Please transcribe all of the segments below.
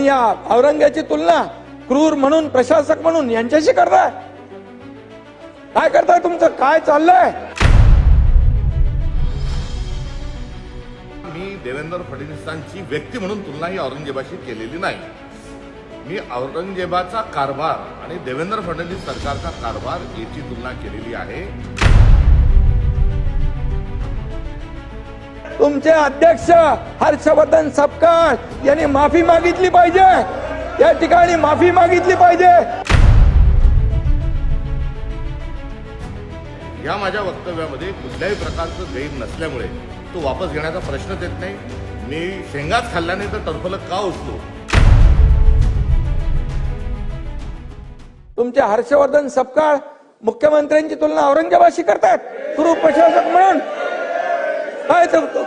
या औरंग्याची तुलना क्रूर म्हणून प्रशासक म्हणून यांच्याशी करताय? काय करताय तुमचं? काय चाललंय? मी देवेंद्र फडणवीसांची व्यक्ती म्हणून तुलना ही औरंगजेबाशी केलेली नाही. मी औरंगजेबाचा कारभार आणि देवेंद्र फडणवीस सरकारचा कारभार याची तुलना केलेली आहे. तुमचे अध्यक्ष हर्षवर्धन सपकाळ यांनी माफी मागितली पाहिजे. या ठिकाणी माफी मागितली पाहिजे. या माझ्या वक्तव्यामध्ये कुठल्याही प्रकारचं गैर नसल्यामुळे तो वापस घेण्याचा प्रश्नच येत नाही. मी शेंगाच खाल्ल्याने तर टरफलं का उचलो? तुमचे हर्षवर्धन सपकाळ मुख्यमंत्र्यांची तुलना औरंगजेबाशी करतायत. क्रूर प्रशासक म्हणून काय ते-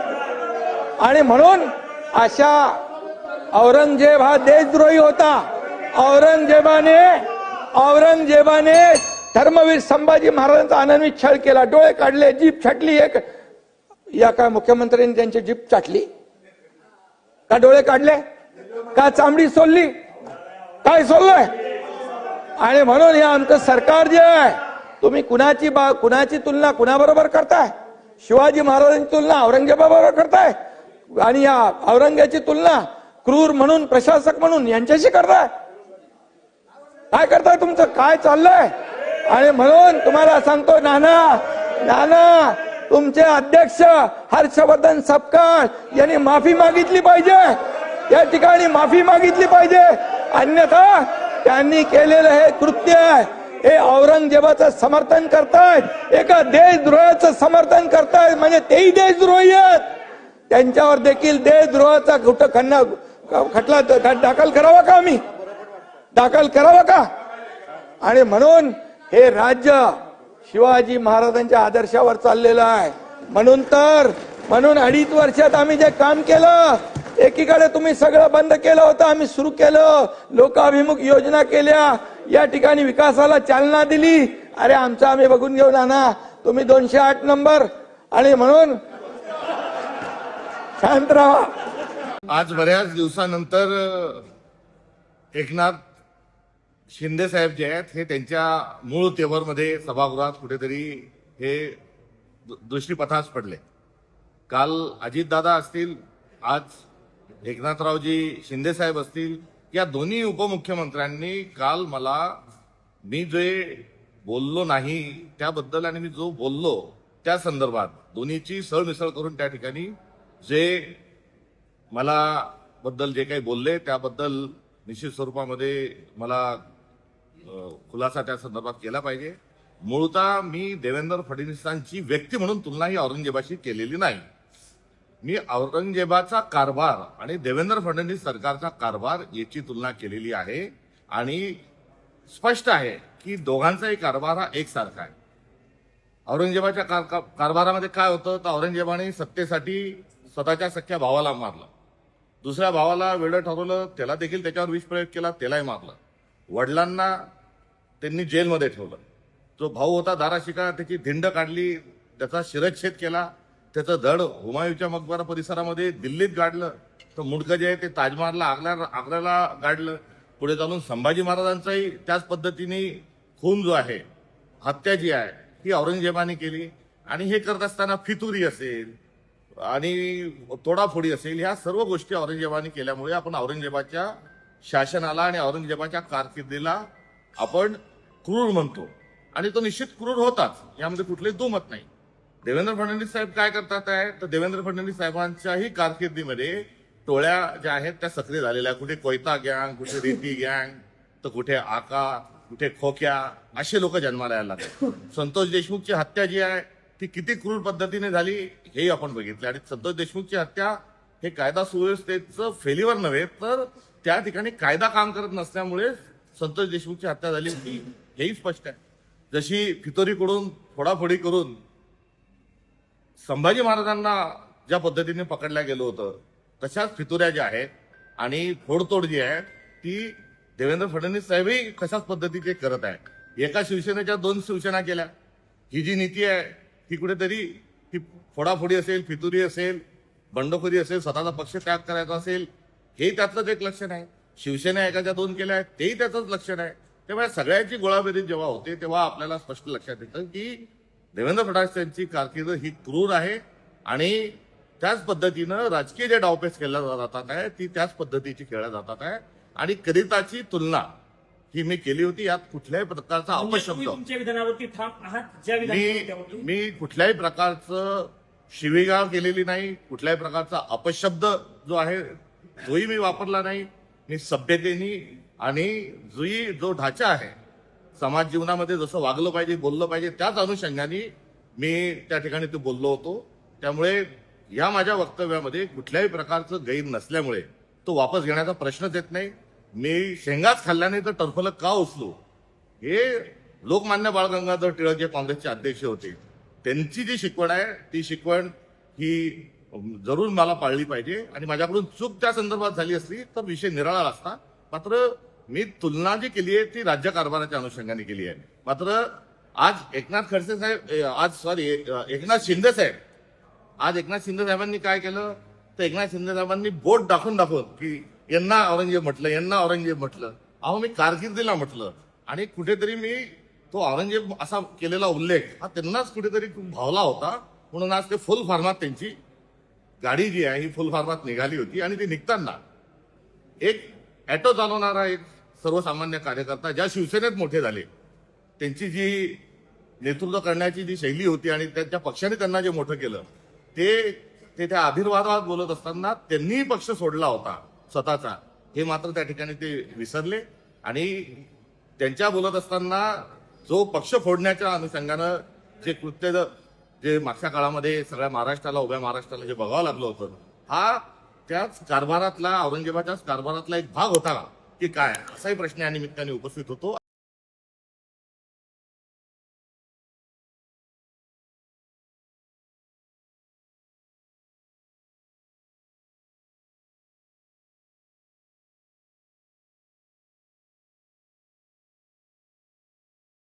आणि म्हणून अशा औरंगजेब हा देशद्रोही होता. औरंगजेबाने औरंगजेबाने धर्मवीर संभाजी महाराजांचा आनंदीत छळ केला. डोळे काढले जीप छाटली एक या काय मुख्यमंत्र्यांनी त्यांची जीप चाटली का डोळे काढले? का चांबडी सोलली? काय सोललंय? आणि म्हणून हे आमचं सरकार जे आहे तुम्ही कुणाची बा कुणाची तुलना कुणाबरोबर करताय? शिवाजी महाराजांची तुलना औरंगजेबाबरोबर करताय. आणि या औरंगाची तुलना क्रूर म्हणून प्रशासक म्हणून यांच्याशी करताय. काय करताय तुमचं? काय चाललंय? आणि म्हणून तुम्हाला सांगतो नाना नाना तुमचे अध्यक्ष हर्षवर्धन सपकाळ यांनी माफी मागितली पाहिजे. या ठिकाणी माफी मागितली पाहिजे. अन्यथा त्यांनी केलेलं हे कृत्य आहे. हे औरंगजेबाचं समर्थन करतायत. एका देशद्रोहाचं समर्थन करतायत. म्हणजे तेही देशद्रोही आहेत. त्यांच्यावर देखील देशद्रोहाचा कुठं खन्ना खटला दाखल करावा का आम्ही? दाखल करावा का? आणि म्हणून हे राज्य शिवाजी महाराजांच्या आदर्शावर चाललेलं आहे. म्हणून तर म्हणून अडीच वर्षात आम्ही जे काम केलं एकीकडे तुम्ही सगळं बंद केलं होतं आम्ही सुरू केलं. लोकाभिमुख योजना केल्या. या ठिकाणी विकासाला चालना दिली. अरे आमचं आम्ही बघून घेऊ ना तुम्ही दोनशे आठ नंबर. आणि म्हणून शांत राहा. आज बऱ्याच दिवसानंतर एकनाथ शिंदे साहेब जे आहेत हे त्यांच्या मूळ तेवरमध्ये सभागृहात कुठेतरी हे दु- दृष्टीपथास पडले. काल अजितदादा असतील आज एकनाथरावजी शिंदे साहेब असतील या दोन्ही उपमुख्यमंत्र्यांनी काल मला मी जे बोललो नाही त्याबद्दल आणि मी जो बोललो त्या संदर्भात दोन्हीची सरमिसळ करून त्या ठिकाणी जे मला बद्दल जे काही बोलले त्याबद्दल निश्चित स्वरूपामध्ये मला खुलासा त्या संदर्भात केला पाहिजे. मूळतः मी देवेंद्र फडणवीसांची व्यक्ती म्हणून तुलना ही औरंगजेबाशी केलेली नाही. मी औरंगजेबाचा कारभार आणि देवेंद्र फडणवीस सरकारचा कारभार याची तुलना केलेली आहे आणि स्पष्ट आहे की दोघांचाही कारभार हा एकसारखा आहे. औरंगजेबाच्या कार- कार- कारभारामध्ये काय होतं? तर औरंगजेबाने सत्तेसाठी स्वतःच्या सख्या भावाला मारलं. दुसऱ्या भावाला वेळ ठरवलं त्याला देखील त्याच्यावर विष प्रयोग केला त्यालाही मारलं. वडिलांना त्यांनी जेलमध्ये ठेवलं. जो भाऊ होता दाराशिका त्याची धिंड काढली त्याचा शिरच्छेद केला त्याचं धड हुमायूच्या मकबरा परिसरामध्ये दिल्लीत गाडलं. तर मुंडकं जे आहे ते ताजमहालला आग्र्या आग्र्याला गाडलं. पुढे चालून संभाजी महाराजांचाही त्याच पद्धतीने खून जो आहे हत्या जी आहे ही औरंगजेबाने केली. आणि हे करत असताना फितुरी असेल आणि तोडाफोडी असेल ह्या सर्व गोष्टी औरंगजेबाने केल्यामुळे आपण औरंगजेबाच्या शासनाला आणि औरंगजेबाच्या कारकिर्दीला आपण क्रूर म्हणतो. आणि तो निश्चित क्रूर होताच. यामध्ये कुठलेच दुमत नाही. देवेंद्र फडणवीस साहेब काय करतात आहे? तर देवेंद्र फडणवीस साहेबांच्याही कारकिर्दीमध्ये टोळ्या ज्या आहेत त्या सक्रिय झालेल्या. कुठे कोयता गँग कुठे रेती गँग तर कुठे आका कुठे खोक्या असे लोक जन्माला यायला लागतात संतोष देशमुखची हत्या जी आहे ती किती क्रूर पद्धतीने झाली हे आपण बघितले. आणि संतोष देशमुखची हत्या हे कायदा सुव्यवस्थेचं फेलीवर नव्हे तर त्या ठिकाणी कायदा काम करत नसल्यामुळे संतोष देशमुखची हत्या झाली होती. हेही स्पष्ट आहे. जशी फितोरीकडून फोडाफोडी करून संभाजी महाराजांना ज्या पद्धतीने पकडल्या गेलं होतं तशाच फितुऱ्या ज्या आहेत आणि फोडतोड जी आहे ती देवेंद्र फडणवीस साहेबही कशाच पद्धतीचे करत आहे एका शिवसेनेच्या दोन शिवसेना केल्या. ही जी नीती आहे ती कुठेतरी ही फोडाफोडी असेल फितुरी असेल बंडखोरी असेल स्वतःचा पक्ष त्याग करायचा असेल हे त्यातलंच एक लक्षण आहे. शिवसेना एकाच्या दोन केल्या आहेत तेही त्याचंच लक्षण आहे. तेव्हा सगळ्यांची गोळाबेरीज जेव्हा होते तेव्हा आपल्याला स्पष्ट लक्षात येतं की देवेंद्र फडणवीस यांची कारकीर्द ही क्रूर आहे आणि त्याच पद्धतीनं राजकीय जे डावपेच केल्या जातात आहे ती त्याच पद्धतीची खेळल्या जातात आहे. आणि करिताची तुलना ही मी केली होती यात कुठल्याही प्रकारचा म्हणजे अपशब्द. मी मी कुठल्याही प्रकारचं शिवीगाळ केलेली नाही कुठल्याही प्रकारचा अपशब्द जो आहे तोही मी वापरला नाही. मी सभ्यतेनी आणि जोही जो ढाचा आहे समाज जीवनामध्ये जसं वागलं पाहिजे बोललं पाहिजे त्याच अनुषंगाने मी त्या ठिकाणी ते बोललो होतो. त्यामुळे या माझ्या वक्तव्यामध्ये कुठल्याही प्रकारचं गैर नसल्यामुळे तो वापस घेण्याचा प्रश्नच येत नाही. मी शेंगाच खाल्ल्याने तर टरफलं का उचलू? हे लोकमान्य बाळ गंगाधर टिळक जे काँग्रेसचे अध्यक्ष होते त्यांची जी शिकवण आहे ती शिकवण ही जरूर मला पाळली पाहिजे. आणि माझ्याकडून चूक त्या संदर्भात झाली असली तर विषय निराळा असता मात्र मी तुलना जी केली आहे ती राज्य कारभाराच्या अनुषंगाने केली आहे. मात्र आज एकनाथ खडसे साहेब आज सॉरी एकनाथ शिंदे साहेब आज एकनाथ शिंदे साहेबांनी काय केलं? तर एकनाथ शिंदे साहेबांनी बोट दाखवून दाखवत की यांना औरंगजेब म्हटलं यांना औरंगजेब म्हटलं. अहो मी कारकिर्दीला म्हटलं. आणि कुठेतरी मी तो औरंगजेब असा केलेला उल्लेख हा त्यांनाच कुठेतरी खूप भावला होता. म्हणून आज ते फुल फार्मात त्यांची गाडी जी आहे ही फुल फार्मात निघाली होती आणि ती निघताना एक ऍटो चालवणारा एक सर्वसामान्य कार्यकर्ता ज्या शिवसेनेत मोठे झाले त्यांची जी नेतृत्व करण्याची जी शैली होती आणि त्यांच्या पक्षाने त्यांना जे मोठं केलं ते ते त्या आविर्भावात बोलत असताना त्यांनी पक्ष सोडला होता स्वतःचा. हे मात्र त्या ठिकाणी ते विसरले आणि त्यांच्या बोलत असताना जो पक्ष फोडण्याच्या अनुषंगानं जे कृत्य जे मागच्या काळामध्ये सगळ्या महाराष्ट्राला उभ्या महाराष्ट्राला जे बघावं लागलं होतं हा त्याच कारभारातला औरंगजेबाच्याच कारभारातला एक भाग होता. का की काय? असाही प्रश्न या निमित्ताने उपस्थित होतो.